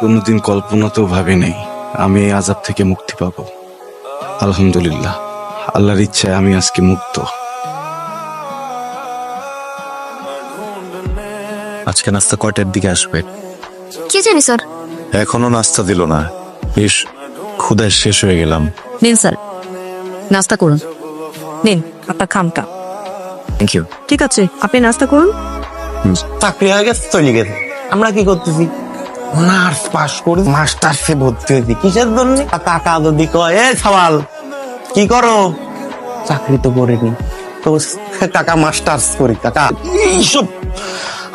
কোনোদিন কল্পনাতেও ভাবি নাই আমি এই আজাব থেকে মুক্তি পাবো। আলহামদুলিল্লাহ আল্লাহর ইচ্ছায় আমি আজকে মুক্ত। আজকে নাস্তা কয়টার দিকে আসবে? কি জানি স্যার? এখনও নাস্তা দিল না। বেশ ক্ষুদায় শেষ হয়ে গেলাম। নিন স্যার। নাস্তা করুন। নিন আপনার খামটা থ্যাংক ইউ ঠিক আছে আপনি নাস্তা করুন। চাকরি হয়ে গেছে চলে গেছে। আমরা কি করতেছি? অনার্স পাস করে মাস্টার্সে ভর্তি হয়েছি। কিসের জন্য? কাকা যদি কয় এ সওয়াল কি করো? চাকরি তো করিনি। তো কাকা মাস্টার্স করি কাকা। এইসব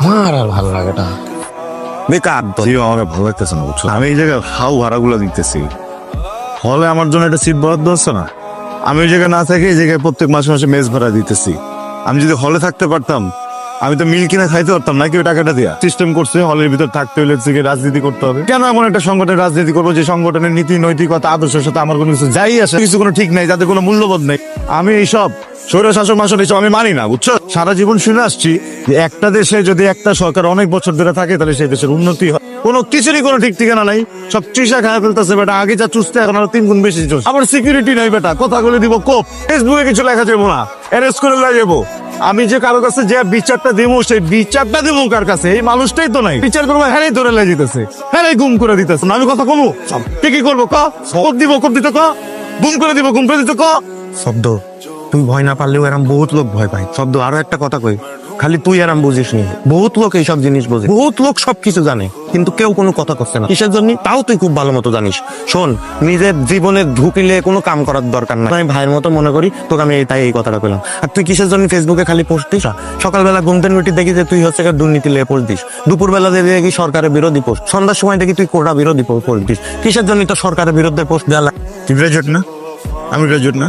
আমার আর ভালো লাগে না। বেকার যদিও আমাকে ভালো লাগতেছে না বুঝছ? আমি এই জায়গায় হাউ ভাড়াগুলো দিতেছি। হলে আমার জন্য একটা সিট বরাদ্দ হচ্ছে না? আমি ওই জায়গায় না থেকে এই জায়গায় প্রত্যেক মাসে মাসে মেস ভাড়া দিতেছি। আমি যদি হলে থাকতে পারতাম আমি তো মিল কিনে খাইতে পারতাম নাকি ওই টাকাটা দিয়া। সিস্টেম করছে হলের ভিতর থাকতে হলে গিয়ে রাজনীতি করতে হবে। কেন এমন একটা সংগঠনের রাজনীতি করব যে সংগঠনের নীতি, নৈতিকতা, আদর্শের সাথে আমার কোনো কিছু যাই আসে, কিছু কোনো ঠিক নাই যাতে কোনো মূল্যবোধ নেই। আমি এইসব স্বৈর শাসন মাসন এইসব আমি মানি না, বুঝছ? সারা জীবন শুনে আসছি যে একটা দেশে যদি একটা সরকার অনেক বছর ধরে থাকে, তাহলে সেই দেশের উন্নতি হয়। কোনো কিছুরই কোনো ঠিক ঠিকানা নাই। সব চুষা খায় ফেলতেছে, বেটা। আগে যা চুষতে, এখন আরও তিন গুণ বেশি চুষ। আবার সিকিউরিটি নাই, বেটা। কথা বলে দিব, কোপ। ফেসবুকে কিছু লেখা যাব না। অ্যারেস্ট করে লাই যাব আমি যে কারও কাছে যে বিচারটা দিব সেই বিচারটা দিব কার কাছে? এই মানুষটাই তো নাই। বিচার করব হ্যাঁ ধরে লেগে যেতেছে হ্যাঁ গুম করে দিতেছে। না আমি কথা কমু? কি কি করব ক? কোপ দিব কোপ দিতে ক? গুম করে দিব গুম করে দিতে ক? শব্দ তুই ভয় না পারলেও এরকম বহুত লোক ভয় পায়। শব্দ আরও একটা কথা কই। খালি তুই এরম বুঝিস নি বহুত লোক এইসব জিনিস বোঝে। বহুত লোক সবকিছু জানে, কিন্তু কেউ কোনো কথা করছে না। কিসের জন্য? তাও তুই খুব ভালো মতো জানিস। শোন, নিজের জীবনে ঢুকিলে কোনো কাম করার দরকার নাই। আমি ভাইয়ের মতো মনে করি, তোকে আমি তাই এই কথাটা পেলাম আর তুই কিসের জন্য ফেসবুকে খালি পোস্ট দিস? সকালবেলা ঘুমতে নুটি দেখি যে তুই হচ্ছে দুর্নীতি লেগে পোস্ট দিস। দুপুরবেলা দেখি সরকারের বিরোধী পোস্ট সন্ধ্যার সময় দেখি তুই কোটা বিরোধী পোস্ট দিস। কিসের জন্য তো সরকারের বিরুদ্ধে পোস্ট দেওয়া লাগে? তুই গ্রাজুয়েট না? আমি গ্রাজুয়েট না।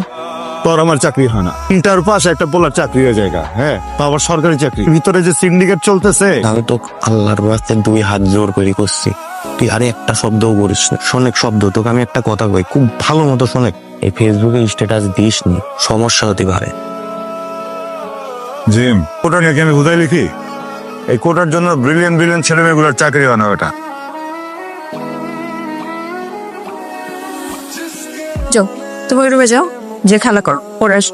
তোর আমার চাকরি হয় না। ইন্টার পাস একটা বলার চাকরি হয়ে জায়গা হ্যাঁ? তো আবার সরকারি চাকরি। ভিতরে যে সিন্ডিকেট চলতেছে। আমি তো আল্লাহর বাস্তে দুই হাত জোর করে করছি। তুই আরে একটা শব্দও করিস না। শোনেক শব্দ তোকে আমি একটা কথা কই খুব ভালো মতো শোনেক এই ফেসবুকে স্ট্যাটাস দিস নি সমস্যা হতে পারে। জিম কোটা নিয়ে আমি কোথায় লিখি? এই কোটার জন্য ব্রিলিয়ন ব্রিলিয়ন ছেলে মেয়েগুলোর চাকরি হয় না ওটা। যাও তুমি রুমে যাও। যে খেলা করো পরে আস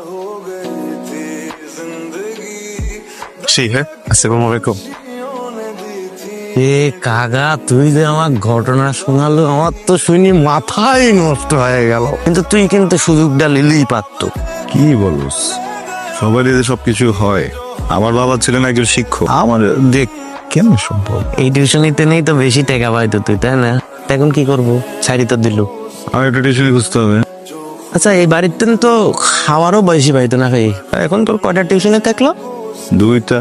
সেই হ্যাঁ? আসসালামু আলাইকুম। এ কাগা তুই যে আমার ঘটনা শোনালো আমার তো শুনি মাথাই নষ্ট হয়ে গেল। কিন্তু তুই কিন্তু সুযোগটা লিলেই পারতো। কি বলস? সবারই যে সবকিছু হয়। আমার বাবা ছিলেন একজন শিক্ষক। আমার দেখ কেন সম্ভব? এই টিউশনিতে নেই তো বেশি টাকা পাইতো তুই তাই না? এখন কি করব? ছাড়ি তো দিল। আমি একটা টিউশনি খুঁজতে হবে। আচ্ছা এই বাড়িতে তো খাওয়ারও বেশি পাইতো না ভাই? এখন তোর কয়টা টিউশনে থাকল? দুইটা।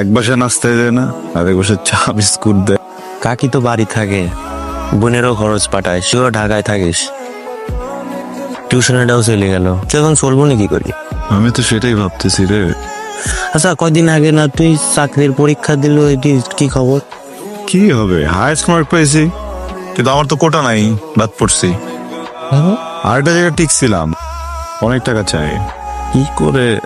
এক বাসা নাস্তা দেয় না আর এক বাসা চা বিস্কুট দেয়। কাকি তো বাড়ি থাকে বোনেরও খরচ পাঠায় সেও ঢাকায় থাকিস। টিউশনেটাও চলে গেল। এখন চলবো না কি করি? আমি তো সেটাই ভাবতেছি রে। আচ্ছা কয়দিন আগে না তুই চাকরির পরীক্ষা দিল এটি কি খবর? কি হবে? হায়েস্ট মার্ক পেয়েছি কিন্তু আমার তো কোটা নাই বাদ পড়ছি। আর একটা জায়গায় টিকছিলাম অনেক টাকা চাই। কি করে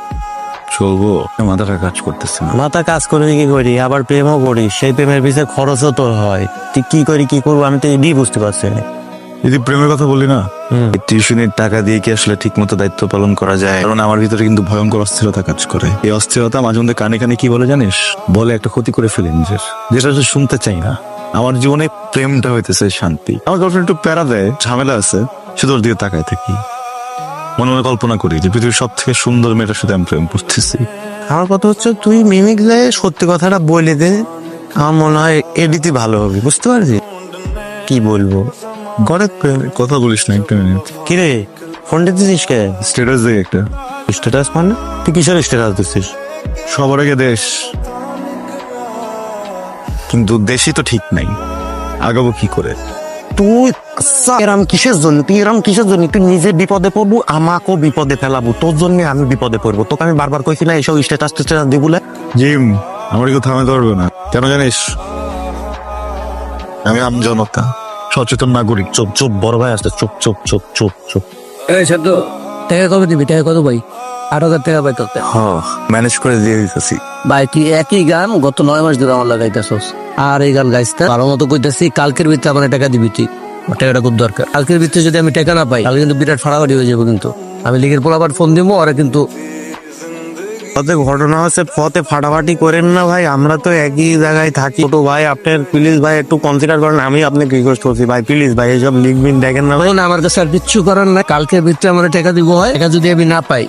চলবো? মাথাটা কাজ করতেছে না। মাথা কাজ করে কি করি? আবার প্রেমও করি। সেই প্রেমের পিছনে খরচও তো হয়। তুই কি করি কি করব? আমি তো এটাই বুঝতে পারছি না। যদি প্রেমের কথা বলি না। টিউশনের টাকা দিয়ে কি আসলে ঠিক মতো দায়িত্ব পালন করা যায়? কারণ আমার ভিতরে কিন্তু ভয়ঙ্কর অস্থিরতা কাজ করে। এই অস্থিরতা মাঝে মধ্যে কানে কানে কি বলে জানিস? বলে একটা ক্ষতি করে ফেলে নিজের। যেটা শুনতে চাই না। আমার জীবনে প্রেমটা হইতেছে শান্তি। আমার গার্লফ্রেন্ড একটু প্যারা দেয় ঝামেলা আছে শুধু ওর দিকে তাকায় থাকি। মনে মনে কল্পনা করি যে পৃথিবীর সব থেকে সুন্দর মেয়েটার সাথে আমি প্রেম করতেছি। আমার কথা হচ্ছে তুই মিমিক যে সত্যি কথাটা বলে দে আমার মনে হয় এডিতে ভালো হবে বুঝতে পারছিস কি বলব? করে কথা বলিস না একটা মিনিট কিরে ফোন দিতেছিস কে? স্টেটাস দেয় একটা। স্ট্যাটাস মানে? তুই কিসের স্ট্যাটাস দিচ্ছিস সবার আগে দেশ। কিন্তু দেশই তো ঠিক নাই। আগাবো কি করে? তুই আচ্ছা, এরাম কিসের জন্য? তুই এরাম কিসের জন্য? তুই নিজে বিপদে পড়ব আমাকেও বিপদে ফেলাবো। তোর জন্য আমি বিপদে পড়ব। তোকে আমি বারবার কইছি না এইসব স্ট্যাটাস বলে। জিম আমার কেউ থামাতে পারবে না। কেন জানিস? আমি আম জনতা সচেতন নাগরিক। চুপ চুপ বড় ভাই আসছে। চুপ চুপ চুপ চুপ চুপ। এই টাকা কবে দিবি? টাকা কত ভাই? আট হাজার টাকা পাইতে হ ম্যানেজ করে দিয়ে দিতেছি। ভাই তুই একই গান গত নয় মাস ধরে আমার লাগাইতেছস। আর এই গান গাইতে ভালো মতো কইতেছি কালকের ভিতরে আমার টাকা দিবি তুই। টাকাটা খুব দরকার। কালকের ভিতরে যদি আমি টাকা না পাই তাহলে কিন্তু বিরাট ফাড়াফাড়ি হয়ে যাব কিন্তু। আমি লিগের পর আবার ফোন দিব ওরা কিন্তু পথে ঘটনা হচ্ছে পথে ফাটাফাটি করেন না ভাই আমরা তো একই জায়গায় থাকি। ছোট ভাই আপনার প্লিজ ভাই একটু কনসিডার করেন আমি আপনাকে রিকোয়েস্ট করছি। ভাই প্লিজ ভাই এইসব লিখবিন দেখেন না ভাই। আমার কাছে আর কিচ্ছু করেন না কালকের ভিতরে আমার টাকা দিব হয় টাকা যদি আমি না পাই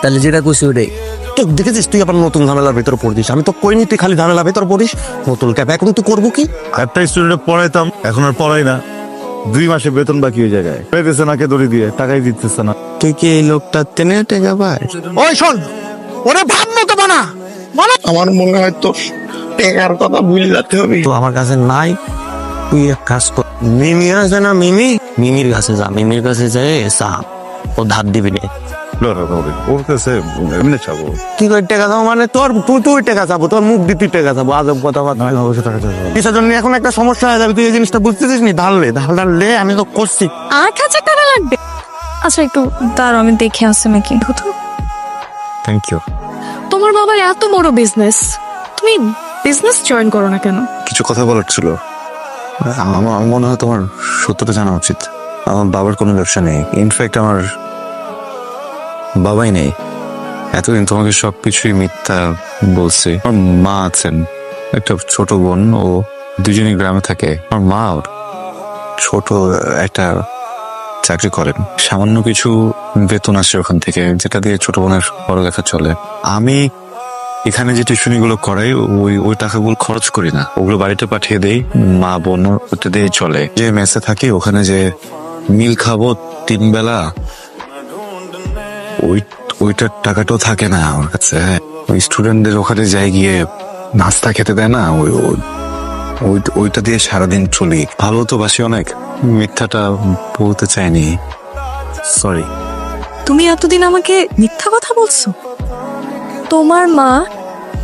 তাহলে যেটা খুশি ওটাই তো দেখেছিস তুই আবার নতুন ঝামেলার ভিতর পড়ছিস আমি তো কইনি তুই খালি ঝামেলার ভিতর পড়িস। নতুন ক্যাপ এখন তুই করব কি? একটা স্টুডেন্ট পড়াইতাম এখন আর পড়াই না। দুই মাসে বেতন বাকি হয়ে জায়গায়। পেতেছে না কে দড়ি দিয়ে টাকাই দিতেছে না। তুই কি এই লোকটা টেনে টেকা ভাই? ওই শোন ওরে ভাব মতো বানা আমার মনে হয় তো টেকার কথা ভুলে যেতে হবে। তো আমার কাছে নাই। তুই এক কাজ কর। মিমি আছে না মিমি? মিমির কাছে যা মিমির কাছে যাই সাপ ও ধার দিবি নে। ওর কাছে এমনি চাবো। কি করে টাকা দাও মানে তোর তুই তুই টাকা চাবো তোর মুখ দিয়ে তুই টাকা চাবো আজব কথা কিসের জন্য এখন একটা সমস্যা হয়ে যাবে তুই এই জিনিসটা বুঝতেছিস নি? আমি তো করছি। আট হাজার টাকা লাগবে। আচ্ছা একটু আমি দেখে আসছি নাকি। থ্যাংক ইউ তোমার বাবার এত বড় বিজনেস তুমি বিজনেস জয়েন করো না কেন? কিছু কথা বলার ছিল। আমার মনে হয় তোমার সত্যটা জানা উচিত। আমার বাবার কোনো ব্যবসা নেই। ইনফ্যাক্ট আমার বাবাই নেই। এতদিন তোমাকে সবকিছুই মিথ্যা বলছে। আমার মা আছেন। একটা ছোট বোন, ও দুজনই গ্রামে থাকে। আমার মা ওর ছোট একটা চাকরি করেন। সামান্য কিছু বেতন আসে ওখান থেকে, যেটা দিয়ে ছোট বোনের পড়ালেখা চলে। আমি এখানে যে টিউশনি গুলো করাই, ওই ওই টাকাগুলো খরচ করি না। ওগুলো বাড়িতে পাঠিয়ে দেই, মা বোন ওতে দিয়ে চলে। যে মেসে থাকি, ওখানে যে মিল খাব তিন বেলা ওই, ওইটার টাকাটাও থাকে না আমার কাছে। ওই স্টুডেন্টদের ওখানে যাই গিয়ে নাস্তা খেতে দেয় না, ওই, ওই- ওই- ওইটা দিয়ে সারাদিন চলি। ভালো তো বাসি অনেক, মিথ্যাটা বলতে চাইনি। সরি তুমি এতদিন আমাকে মিথ্যা কথা বলছো? তোমার মা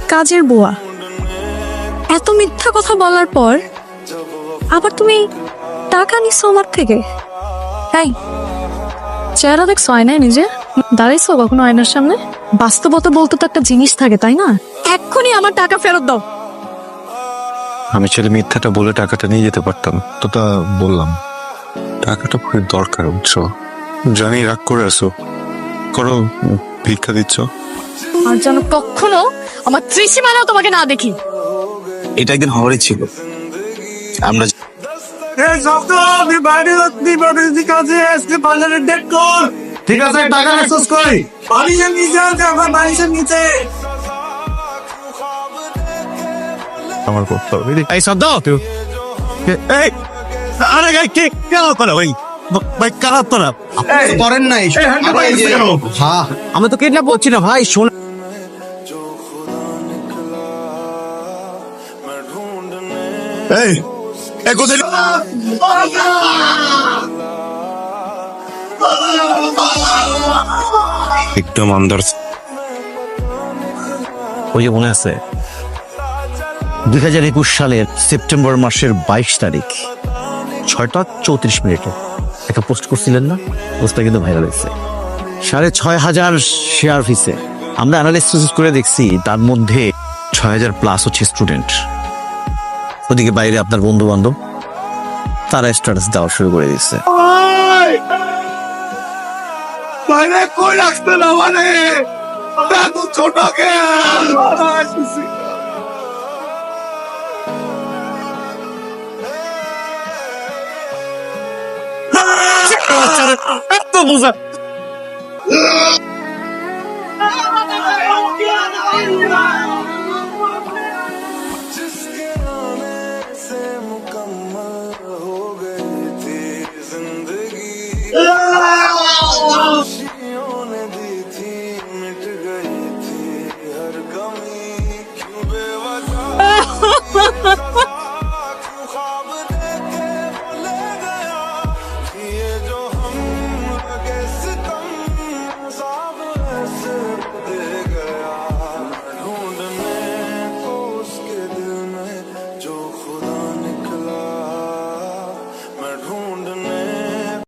কাজের বুয়া। এত মিথ্যা কথা বলার পর আবার তুমি টাকা নিচ্ছ আমার থেকে? তাই চেহারা দেখছ আয়নায় নিজে? দাঁড়াইছো কখনো আয়নার সামনে? বাস্তবতা বলতে তো একটা জিনিস থাকে তাই না? এক্ষুনি আমার টাকা ফেরত দাও। আমি ছেলে মিথ্যাটা বলে টাকাটা নিয়ে যেতে পারতাম তো তা বললাম। টাকাটা খুবই দরকার বুঝছ? জানি রাগ করে আসো করো ভিক্ষা দিচ্ছ। আর যেন কখনো আমার ত্রিসীমানাও তোমাকে না দেখি। এটা একদিন হওয়ারই ছিল। আমরা ঠিক আছে টাকা এক্সেস করি। আমার করতে হবে এই শব্দ এই আরে গাই কে কেন করে? ভাই ভাই কারা তোরা করেন নাই। হ্যাঁ আমি তো কিডন্যাপ করছি না ভাই শোন এই কোথায়? ওই যে মনে আছে, দুই হাজার একুশ সালের সেপ্টেম্বর মাসের বাইশ তারিখ, ছয়টা চৌত্রিশ মিনিটে। একটা পোস্ট করছিলেন না? পোস্টটা কিন্তু ভাইরাল হয়েছে। সাড়ে ছয় হাজার শেয়ার ফিসে আমরা অ্যানালিসিস করে দেখছি, তার মধ্যে ছয় হাজার প্লাস হচ্ছে স্টুডেন্ট ওদিকে বাইরে আপনার বন্ধু বান্ধব তারা স্ট্যাটাস দেওয়া শুরু করে দিচ্ছে বাইরে কই রাখতে না মানে? ছোট কে? এত বুঝা।